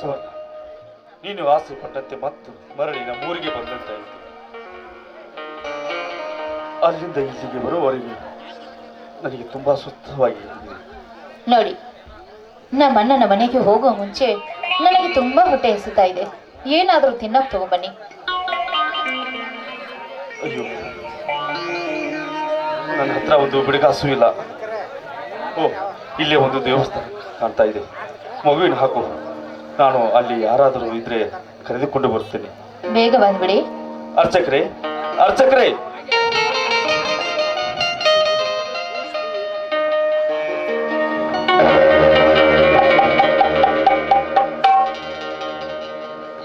ಸುವರ್ಣ ನೀನು ಆಸೆ ಪಟ್ಟಂತೆ ಮತ್ತು ಮರಳಿ ನಮ್ಮೂರಿಗೆ ಬಂದಂತಾಯಿತು ಅಲ್ಲಿಂದ ಇಲ್ಲಿಗೆ ಬರುವವರೆಗೆ ನನಗೆ ತುಂಬಾ ಸುತ್ತವಾಗಿ. ನೋಡಿ ನಮ್ಮ ಅಣ್ಣನ ಮನೆಗೆ ಹೋಗೋ ಮುಂಚೆ ನನಗೆ ತುಂಬಾ ಹೊಟ್ಟೆ ಎಸಿತಾ ಇದೆ. ಏನಾದರೂ ತಿನ್ನಕ್ ತಗೊಂಬನ್ನಿ. ಅಯ್ಯೋ ನನ್ನ ಹತ್ರ ಒಂದು ಬಿಡಗಾಸು ಇಲ್ಲ. ಓ ಇಲ್ಲೇ ಒಂದು ದೇವಸ್ಥಾನ ಕಾಣ್ತಾ ಇದೆ. ಮಗುವಿನ ಹಾಕು. ನಾನು ಅಲ್ಲಿ ಯಾರಾದರೂ ಇದ್ರೆ ಕರೆದುಕೊಂಡು ಬರ್ತೇನೆ ಬೇಗ ಬಂದ್ಬಿಡಿ. ಅರ್ಚಕ್ರೆ ಅರ್ಚಕ್ರೆ!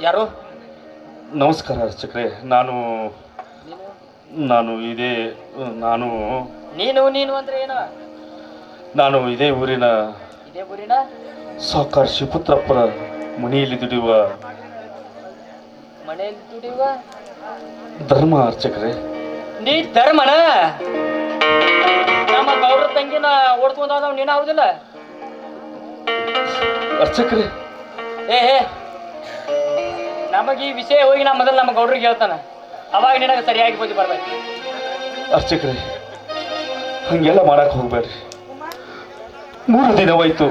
ಯಾರು? ನಮಸ್ಕಾರ ಅರ್ಚಕ್ರೆ ನಾನು ನಾನು ಇದೇ ನಾನು ನೀನು ನೀನು ಅಂದ್ರೆ ಏನು? ನಾನು ಇದೇ ಊರಿನ ಇದೇ ಊರಿನ? ಸಾಕಾರ್ ಶಿವಪುತ್ರಪ್ಪರ ಮನೆಯಲ್ಲಿ ದುಡಿಯುವ ಮನೆಯಲ್ಲಿ ದುಡಿಯುವ? ಧರ್ಮ ಅರ್ಚಕರೇ. ನೀ ಧರ್ಮನ? ನಮ್ಮ ಗೌಡ್ರ ತಂಗಿನ ಓಡ್ಕೊಂಡ್ ನೀನು ಹೌದಿಲ್ಲ? ಅರ್ಚಕರೇ. ಏ ಹೇ ನಮಗೆ ಈ ವಿಷಯ ಹೋಗಿ ನಾ ಮೊದಲು ನಮ್ಮ ಗೌಡ್ರಿಗೆ ಹೇಳ್ತಾನ. ಅವಾಗ ನಿನಗೆ ಸರಿಯಾಗಿ ಬುದ್ಧಿ ಬರ್ಬೇಕು. ಅರ್ಚಕರೇ ಹಂಗೆಲ್ಲ ಮಾಡಕ್ ಹೋಗ್ಬೇಡ್ರಿ. ಮೂರು ದಿನವಾಯ್ತು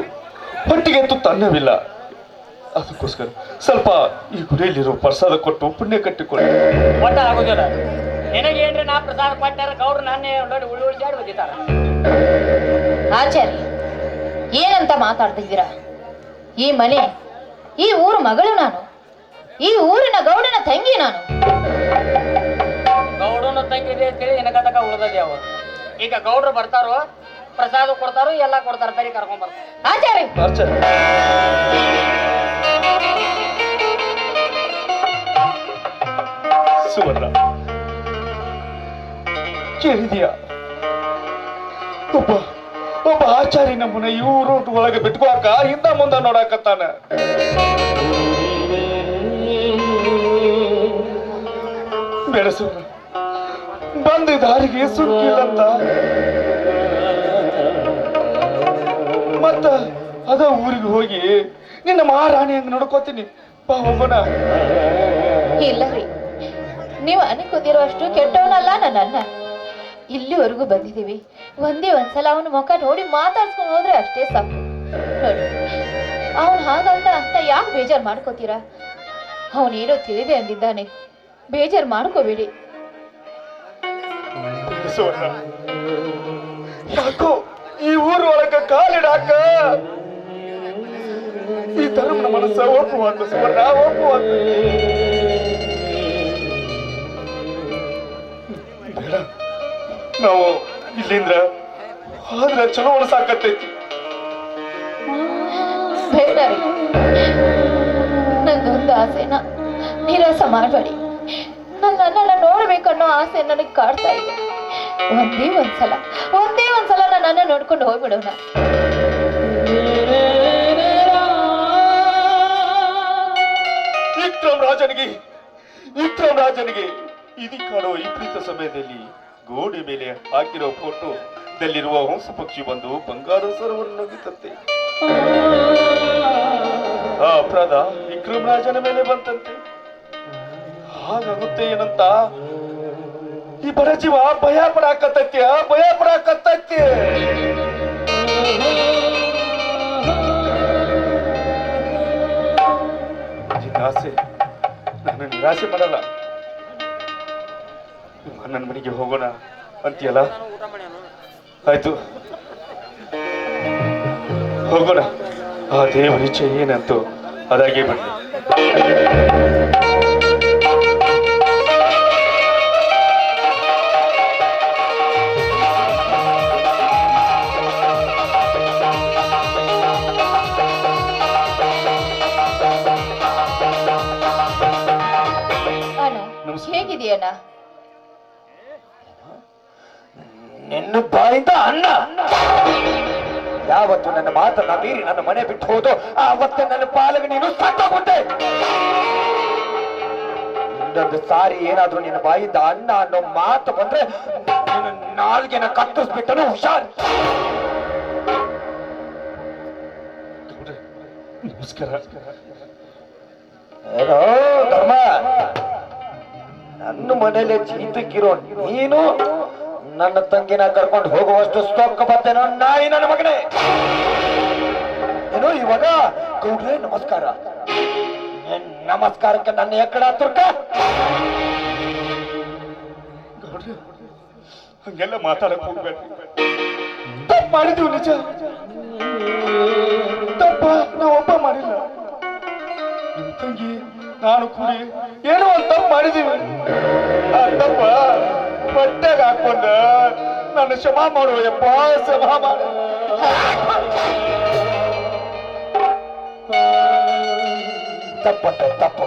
ಹೊಟ್ಟಿಗೆ ತುತ್ತು ಅನ್ನವಿಲ್ಲ ಅದಕ್ಕೋಸ್ಕರ ಸ್ವಲ್ಪ ಈ ಗುಡಿಯಲ್ಲಿರೋ ಪ್ರಸಾದ ಕೊಟ್ಟು ಪುಣ್ಯ ಕಟ್ಟಿಕೊಳ್ಳಿ. ಒಟ್ಟ ಆಗೋದಿಲ್ಲ. ನಿನಗೇನ್ರಿ ನಾ ಪ್ರಸಾದ ಕೊಟ್ಟಾರ ಗೌಡ್ರು ನಾನೇ ನೋಡಿ ಉಳ್ಳಿ ಉಳಿಸಾಡಿ ಆಚಾರ್ಯ ಏನಂತ ಮಾತಾಡ್ತಿದ್ದೀರಾ ಈ ಮನೆ ಈ ಊರು ಮಗಳು ನಾನು ಈ ಊರಿನ ಗೌಡನ ತಂಗಿ ನಾನು. ಗೌಡನ ತಂಗಿದೆ ಅಂತೇಳಿ ನಿನಗತಕ ಉಳ್ದದೆ ಅವ ಈಗ ಗೌಡ್ರು ಬರ್ತಾರೋ ಪ್ರಸಾದ ಕೊಡ್ತಾರೋ ಎಲ್ಲ ಕೊಡ್ತಾರ ತರಿ ಕರ್ಕೊಂಡ್ ಬರ್ತಾರೆ. ಆಚಾರ್ಯ. ಸುವರ್ಣ ಕೇಳಿದೀಯ? ಒಬ್ಬ ಒಬ್ಬ ಆಚಾರಿ ನಮ್ಮನ್ನ ಇವರು ಒಳಗೆ ಬಿಟ್ಕೋಕ ಹಿಂದ ಮುಂದ ನೋಡಾಕತ್ತಾನ. ಬೆಳೆಸು. ಬಂದ ದಾರಿಗೆ ಸುಕ್ಕಿಲ್ಲಂತ ಮತ್ತ ಅದ ಊರಿಗೆ ಹೋಗಿ ನಿನ್ನ ಮಹಾರಾಣಿ ಹಂಗ ನೋಡ್ಕೋತೀನಿ. ಬಾ ಹೋಗೋಣ. ಇಲ್ಲ ರೀ. ನೀವು ಅನ್ಕೊಂಡಿರುವಷ್ಟು ಕೆಟ್ಟವನಲ್ಲ ನನ್ನನ್ನ. ಇಲ್ಲಿವರೆಗೂ ಬಂದಿದ್ದೀವಿ. ಒಂದೇ ಒಂದ್ಸಲ ಅವನ ಮುಖ ನೋಡಿ ಮಾತಾಡ್ಸ್ಕೊಂಡು ಹೋದ್ರೆ ಅಷ್ಟೇ ಸಾಕು. ನೋಡಿ, ಅವನು ಹಾಗಂತ ಅಂತ ಯಾಕೆ ಬೇಜಾರು ಮಾಡ್ಕೋತೀರಾ? ಅವನೇನೋ ತಿಳಿದೆ ಅಂದಿದ್ದಾನೆ. ಬೇಜಾರು ಮಾಡ್ಕೋಬೇಡಿ. ಯಾಕೋ ಈ ಊರು ಕಾಲಿಡಾಕ. ಈ ಧರ್ಮನ ಮನಸ್ಸ ಒಪ್ಪುವಂತ ಸುವರ್ಣ ಒಪ್ಪುವಂತ ನಾವು ಇಲ್ಲಿಂದ ಆದ್ರೆ ಚಲೋ ಸಾಕತ್ತೈತಿ ಬೇಡ ರೀ ನಂದೊಂದು ಆಸೆನ ನಿರಾಸ ಮಾಡಬೇಡಿ. ನನ್ನ ಅಣ್ಣನ ನೋಡ್ಬೇಕನ್ನೋ ಆಸೆ ನನಗೆ ಕಾಡ್ತಾ ಇದೆ. ಒಂದೇ ಒಂದ್ಸಲ ಒಂದೇ ಒಂದ್ಸಲ ನನ್ನ ಅಣ್ಣ ನೋಡ್ಕೊಂಡು ಹೋಗ್ಬಿಡೋಣ. ವಿಕ್ರಮ್ ರಾಜನಿಗೆ ವಿಕ್ರಮ್ ರಾಜನಿಗೆ ಇದು ಕಾಣೋ ಈ ಪ್ರೀತ ಸಮಯದಲ್ಲಿ ಗೋಡೆ ಮೇಲೆ ಹಾಕಿರೋ ಫೋಟೋದಲ್ಲಿರುವ ಹೊಂಸ ಪಕ್ಷಿ ಬಂದು ಬಂಗಾರ ಸರವನ್ನು ನುಗ್ಗಿತಂತೆ. ಆ ಅಪರಾಧ ವಿಕ್ರಮ್ ರಾಜನ ಮೇಲೆ ಬಂತಂತೆ. ಹಾಗಾಗುತ್ತೆ ಏನಂತ? ಈ ಬಡ ಜೀವ ಭಯ ಪಡಾಕತ್ತೈತಿ ಭಯ ಪಡಾಕತ್ತೈತಿ ನಿರಾಸೆ ನನ್ನ ನಿರಾಸೆ ಮಾಡಲ್ಲ. ನನ್ನ ಮನೆಗೆ ಹೋಗೋಣ ಅಂತೀಯಲ್ಲ? ಆಯ್ತು. ಹೋಗೋಣ. ಆ ದೇವರ ಏನಂತೂ ಅದಾಗೇ ಬನ್ನಿ. ನಿನ್ನ ಬಾಯಿಂದ ಅನ್ನ. ಯಾವತ್ತು ನನ್ನ ಮಾತನ್ನ ಮೀರಿ ನನ್ನ ಮನೆ ಬಿಟ್ಟು ಹೋದು ಆವತ್ತೇ ನನ್ನ ಪಾಲಗೆ ನೀನು ಸಾಕಾಗುತ್ತೆ ಇನ್ನೊಂದು ಸಾರಿ ಏನಾದ್ರೂ ನಿನ್ನ ಬಾಯಿಂದ ಅನ್ನ ಅನ್ನೋ ಮಾತು ಬಂದ್ರೆ ನಿನ್ನ ನಾಲ್ಗೆನ ಕತ್ತಿಸ್ಬಿಟ್ಟನು ಹುಷಾರ್. ನಮಸ್ಕಾರ. ಏನೋ ಧರ್ಮ. ನನ್ನ ಮನೇಲಿ ಜೀತಕ್ಕಿರೋ ನೀನು ನನ್ನ ತಂಗಿನ ಕರ್ಕೊಂಡು ಹೋಗುವಷ್ಟು ಸ್ಟೊಕ್ಕ ಬರ್ತೇನೋ ನಾಯಿ ನನ್ನ ಮಗನೇ. ಏನೋ ಇವಾಗ ಗೌಡ್ರೆ ನಮಸ್ಕಾರ. ನಮಸ್ಕಾರಕ್ಕೆ ನನ್ನ ಎಕ್ಕಡ ತುರ್ಕ? ಗೌಡ್ರೆ ಹಂಗೆಲ್ಲ ಮಾತಾಡಕ್ ಹೋಗ್ಬೇಕು ತಪ್ಪು ಮಾಡಿದ್ವಿ ನಿಜ. ತಪ್ಪ ನಾವು ಒಬ್ಬ ಮಾಡಿಲ್ಲ. ನಿಮ್ ತಂಗಿ ನಾನು ಕೂಡಿ ಏನೋ ಒಂದು ತಪ್ಪು ಮಾಡಿದೀವಿ ಆ ತಪ್ಪ? ಬಟ್ಟೆಗೆ ಹಾಕೊಂಡ ನನ್ನ ಶಮ ಮಾಡುವ ಯಪ್ಪ ಶಮ ಮಾಡು. ತಪ್ಪಟ್ಟ ತಪ್ಪು.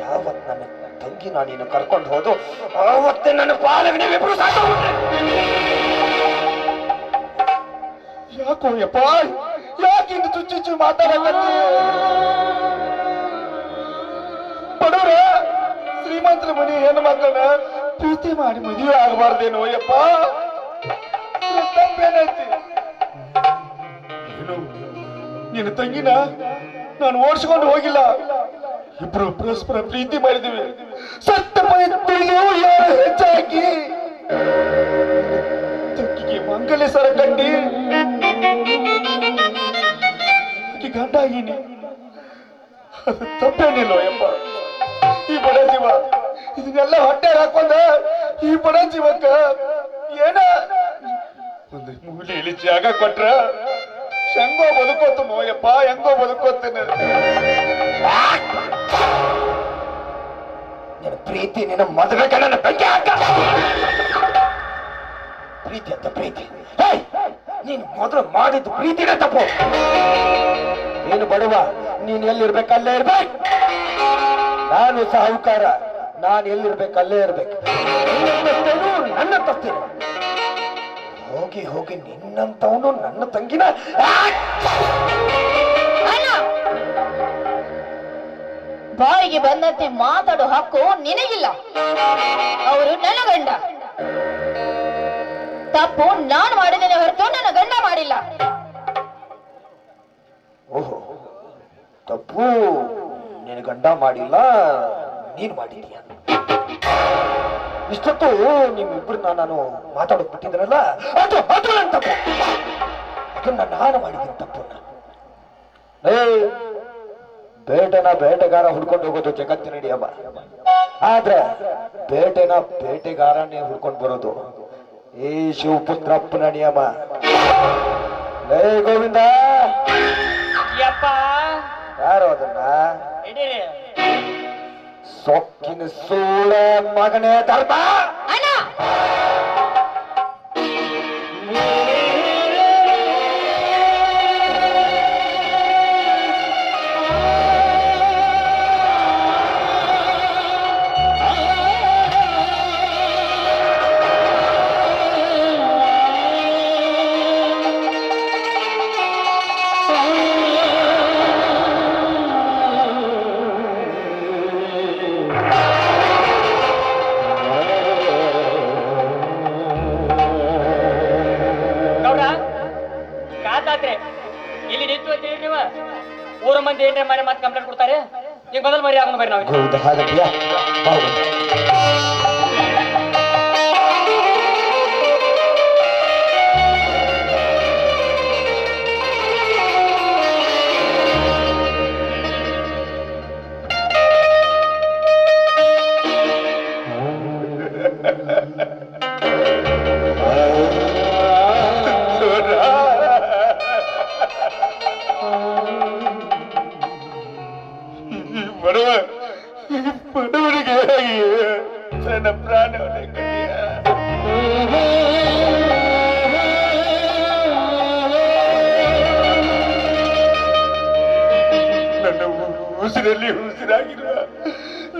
ಯಾವತ್ ನನ್ನ ತಂಗಿ ನೀನು ಕರ್ಕೊಂಡು ಹೋದು ಆವತ್ತೇ ನನ್ನ ಪಾಲವಿನ ನೀವಿಬ್ರು ಯಾಕೋ, ಯಪ್ಪ, ಯಾಕೆ ಚುಚ್ಚು ಚುಚ್ಚುಚ್ಚು ಮಾತಾಡಕತ್ತಿ? ಬಡವ್ರ ಶ್ರೀಮಂತರ ಮನೆ ಹೆಣ್ಣು ಮಕ್ಕಳನ್ನ ಪ್ರೀತಿ ಮಾಡಿ ಮದುವೆ ಆಗಬಾರ್ದೇನೋ, ಯಪ್ಪ? ತಪ್ಪೇನೈತಿ? ಏನು? ನಿನ್ನ ತಂಗಿನ ನಾನು ಓಡಿಸ್ಕೊಂಡು ಹೋಗಿಲ್ಲ. ಇಬ್ರು ಪರಸ್ಪರ ಪ್ರೀತಿ ಮಾಡಿದಿವಿ ಸತ್ತ ಹೆಚ್ಚಾಗಿ? ತಂಗಿಗೆ ಮಂಗಲ ಸರ ಆಕಿ ಗಂಡ ಆಗೀನಿ. ಅದು ತಪ್ಪೇನಿಲ್ಲೋ ಎಂಬ ಈ ಬಡ ಜೀವ. ಇದನ್ನೆಲ್ಲ ಹೊಟ್ಟೆ ಹಾಕೊಂಡ ಈ ಬಡ ಜೀವಕ್ಕ ಏನ ಒಂದು ಮೂಲೆಯಲ್ಲಿ ಜಾಗ ಕೊಟ್ರ ಹೆಂಗೋ ಬದುಕೋತು ಮೋಯಪ್ಪ ಹೆಂಗೋ ಬದುಕೋತೇನೆ. ನಿನ್ನ ಪ್ರೀತಿ, ನಿನ್ನ ಮದುವೆ ನನ್ನ ಬೆಂಕಿ ಹಾಕ ಪ್ರೀತಿ ಅಂತ ಪ್ರೀತಿ. ನೀನ್ ಮೊದಲು ಮಾಡಿದ್ದು ಪ್ರೀತಿನೇ ತಪ್ಪು. ನೀನು ಬಡವ, ನೀನು ಎಲ್ಲಿರ್ಬೇಕು, ಅಲ್ಲೇ ಇರ್ಬೇಕು. ನಾನು ಸಾಹುಕಾರ ನಾನು ಎಲ್ಲಿರ್ಬೇಕು ಅಲ್ಲೇ ಇರ್ಬೇಕು. ನಿನ್ನ ತಪ್ಪೇನು ತಪ್ಪಿ ಹೋಗಿ ಹೋಗಿ ನಿನ್ನಂತವನು ನನ್ನ ತಂಗಿನ! ಬಾಯಿಗೆ ಬಂದಂತೆ ಮಾತಾಡೋ ಹಕ್ಕು ನಿನಗಿಲ್ಲ. ಅವರು ನನ್ನ ಗಂಡ. ತಪ್ಪು ನಾನು ಮಾಡಿದ್ದೇನೆ ಹೊರತು ನನ್ನ ಗಂಡ ಮಾಡಿಲ್ಲ. ಓಹೋ ತಪ್ಪು. ನಿನ್ನ ಗಂಡ ಮಾಡಿಲ್ಲ, ನೀನು ಮಾಡಿದೀಯ? ಇಷ್ಟೊತ್ತು ನಿಮ್ಮಿಬ್ಬರನ್ನ ನಾನು ಮಾತಾಡೋಕ್ ಬಿಟ್ಟಿದ್ರಲ್ಲ, ಅದು ಅದು ನನ್ನ ತಪ್ಪು ಅದನ್ನ ನಾನು ಮಾಡಿದ್ದೀನಿ ತಪ್ಪನ್ನ? ಏ, ಬೇಟೆನ ಬೇಟೆಗಾರ ಹುಡ್ಕೊಂಡು ಹೋಗೋದು ಜಗತ್ತಿನ ಹಬ್ಬ ಆದ್ರೆ ಬೇಟೆನ ಬೇಟೆಗಾರನೇ ಹುಡ್ಕೊಂಡು ಬರೋದು ಈ ಶಿವಪುತ್ರಪ್ಪನ ನಿಯಮ ಲೇ ಗೋವಿಂದ. ಯಪ್ಪ ಯಾರು ಅದನ್ನ? ಸೊಕ್ಕಿನ ಸೂಳೆ ಮಗನೇ ಧರ್ಮ ಮೊದಲು ಮರಿ ಆಗೋಣ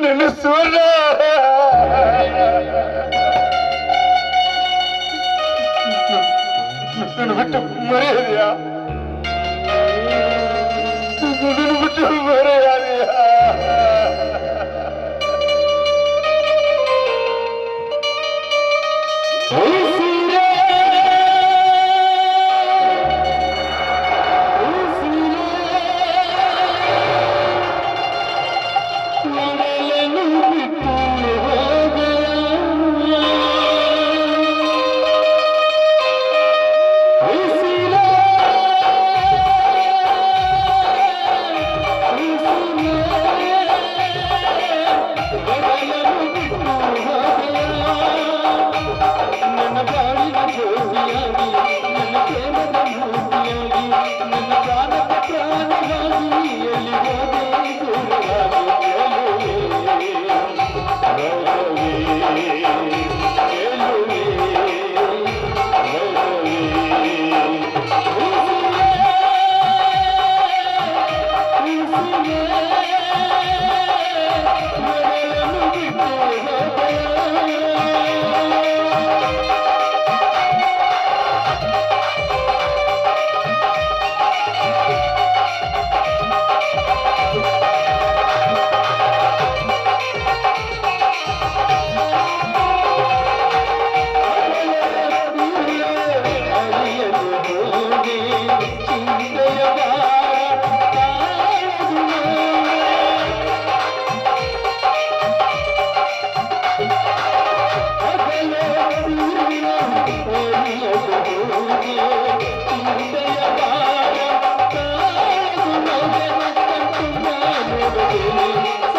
ನನ್ನ ಸುವರ್ಣ ನನ್ನ ಬಿಟ್ಟು ಮರೆಯದೆಯಾ ನನ್ನ Thank you.